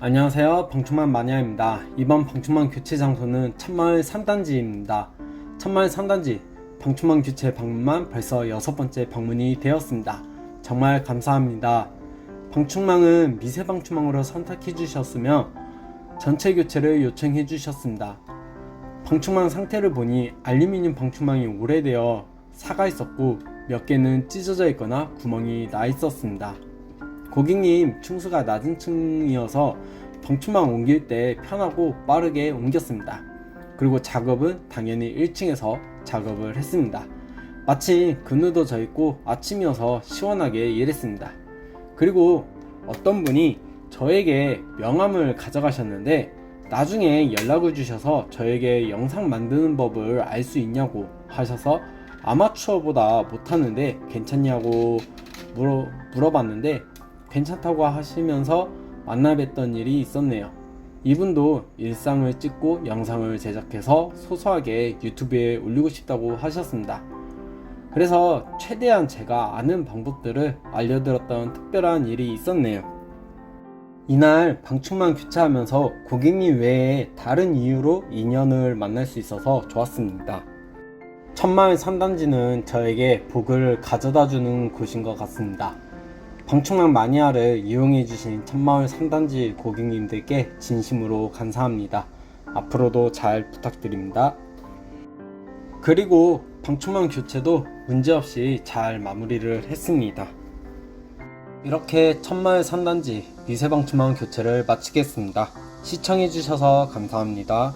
안녕하세요. 방충망 마니아입니다. 이번 방충망 교체 장소는 천마을 3단지입니다. 천마을 3단지 방충망 교체 방문만 벌써 여섯 번째 방문이 되었습니다. 정말 감사합니다. 방충망은 미세 방충망으로 선택해 주셨으며 전체 교체를 요청해 주셨습니다. 방충망 상태를 보니 알루미늄 방충망이 오래되어 사가 있었고 몇 개는 찢어져 있거나 구멍이 나 있었습니다 고객님 충수가 낮은 층이어서 방충망 옮길 때 편하고 빠르게 옮겼습니다. 그리고 작업은 당연히 1층에서 작업을 했습니다. 마침 그늘도 져 있고 아침이어서 시원하게 일했습니다. 그리고 어떤 분이 저에게 명함을 가져가셨는데 나중에 연락을 주셔서 저에게 영상 만드는 법을 알 수 있냐고 하셔서 아마추어보다 못하는데 괜찮냐고 물어, 물어봤는데 괜찮다고 하시면서 만나 뵀던 일이 있었네요. 이분도 일상을 찍고 영상을 제작해서 소소하게 유튜브에 올리고 싶다고 하셨습니다. 그래서 최대한 제가 아는 방법들을 알려드렸던 특별한 일이 있었네요. 이날 방충망 교체하면서 고객님 외에 다른 이유로 인연을 만날 수 있어서 좋았습니다. 천마을 3단지는 저에게 복을 가져다 주는 곳인 것 같습니다. 방충망 마니아를 이용해주신 천마을 3단지 고객님들께 진심으로 감사합니다. 앞으로도 잘 부탁드립니다. 그리고 방충망 교체도 문제없이 잘 마무리를 했습니다. 이렇게 천마을 3단지 미세방충망 교체를 마치겠습니다. 시청해주셔서 감사합니다.